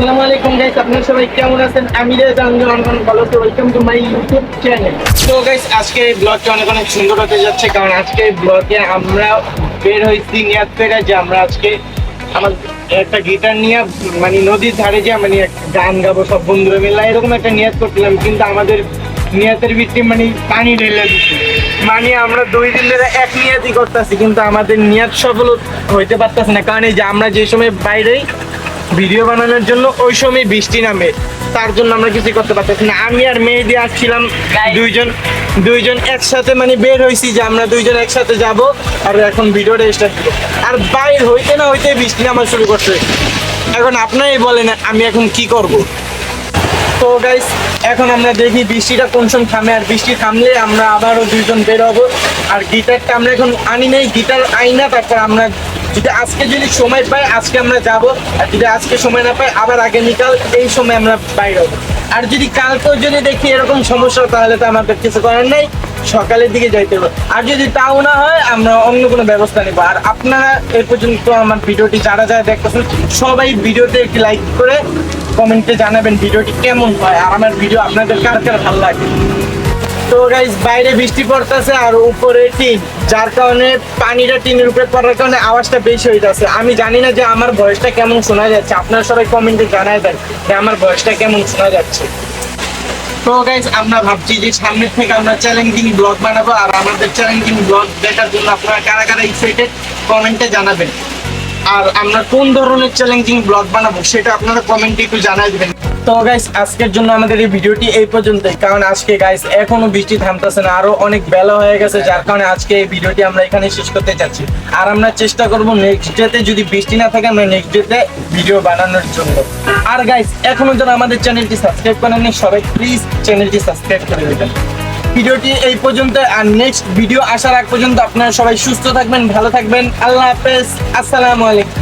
আসসালামু আলাইকুম গাইস আপনারা সবাই কেমন আছেন? আমি রেজা আমি অনেক অনেক ভালো আছি welcome to my YouTube channel তো গাইস আজকে ব্লগটা অনেক অনেক সুন্দর হতে যাচ্ছে, কারণ আজকে ব্লগে আমরা বের হয়েছি নিয়াত পেরে যে আমরা আজকে আমার একটা গিটার নিয়ে মানে নদীর ধারে যে মানে গান গাবো, সব বন্ধুরা মিলে, এরকম একটা নিয়াত করছিলাম, কিন্তু আমাদের নিয়াতের ভিত্তি মানে পানি ঢেলে দিচ্ছে মানে আমরা দুই দিন ধরে এক নিয়াতই করতেছি, কিন্তু আমাদের নিয়াত সফল হইতে পারতেছে না, কারণ এই যে আমরা যে সময় বাইরেই ভিডিও বানানোর জন্য ওই সময় বৃষ্টি নামে। তার জন্য আমরা কিছু করতে পারতেছি না। আমি আর মেহেদি আসছিলাম দুইজন দুইজন একসাথে মানে বের হয়েছি যে আমরা দুইজন একসাথে যাব আর এখন ভিডিওটা স্টার্ট করব। আর বাইর হইতে না হইতে বৃষ্টি নামা শুরু করছে। এখন আপনারাই বলেন আমি এখন কি করব। তো গাইস এখন আমরা দেখি বৃষ্টিটা কোন সময় থামে। আর বৃষ্টি থামলে আমরা আবারও দুইজন বের হব। আর গিটারটা আমরা এখন আনি নাই। গিটার আই না তারপর আমরা যদি আজকে যদি সময় পাই, আজকে আমরা যাব। আর যদি আজকে সময় না পাই, আবার আগামীকাল এই সময় আমরা বাইরে হব। আর যদি কালকেও যদি দেখি এরকম সমস্যা, তাহলে তো আমাদের কিছু করার নেই। সকালের দিকে যাইতে হবে। আর যদি তাও না হয়, আমরা অন্য কোনো ব্যবস্থা নেব। আর আপনারা এ পর্যন্ত আমার ভিডিওটি যারা যারা দেখতেছেন, সবাই ভিডিওতে একটি লাইক করে কমেন্টে জানাবেন ভিডিওটি কেমন হয়। আর আমার ভিডিও আপনাদের কার কার ভালো লাগে? তো গাইজ বাইরে বৃষ্টি পড়তেছে আর উপরে টিন, যার কারণে পানিটা টিনের উপরে পড়ার কারণে আওয়াজটা বেশি যাচ্ছে আমি জানি না যে আমার ভয়েসটা কেমন শোনা যাচ্ছে। আপনারা সবাই কমেন্টে জানাই দেন যে আমার ভয়েসটা কেমন শোনা যাচ্ছে। তো গাইজ আমরা ভাবছি যে সামনের থেকে আমরা চ্যালেঞ্জিং ব্লগ বানাবো আর আমাদের চ্যালেঞ্জিং ব্লগ দেখার জন্য আপনারা কারা কারা এক্সাইটেড কমেন্টে জানাবেন। আর আমরা কোন ধরনের চ্যালেঞ্জিং ব্লগ বানাবো সেটা আপনারা কমেন্টে একটু জানাই দিবেন। তো গাইস আজকের জন্য আমাদের এই ভিডিওটি এই পর্যন্তই, কারণ আজকে গাইস এখনও বৃষ্টি থামতেছে না, আরও অনেক বেলা হয়ে গেছে, যার কারণে আজকে এই ভিডিওটি আমরা এখানে শেষ করতে চাচ্ছি আর আমরা চেষ্টা করব নেক্সট ডেতে যদি বৃষ্টি না থাকে, আমরা নেক্সট ডেতে ভিডিও বানানোর জন্য। আর গাইস এখনও যারা আমাদের চ্যানেলটি সাবস্ক্রাইব করেননি, সবাই প্লিজ চ্যানেলটি সাবস্ক্রাইব করে দেবেন। ভিডিওটি এই পর্যন্ত আর নেক্সট ভিডিও আসার আগ পর্যন্ত আপনারা সবাই সুস্থ থাকবেন, ভালো থাকবেন। আল্লাহ হাফেজ। আসসালামু আলাইকুম।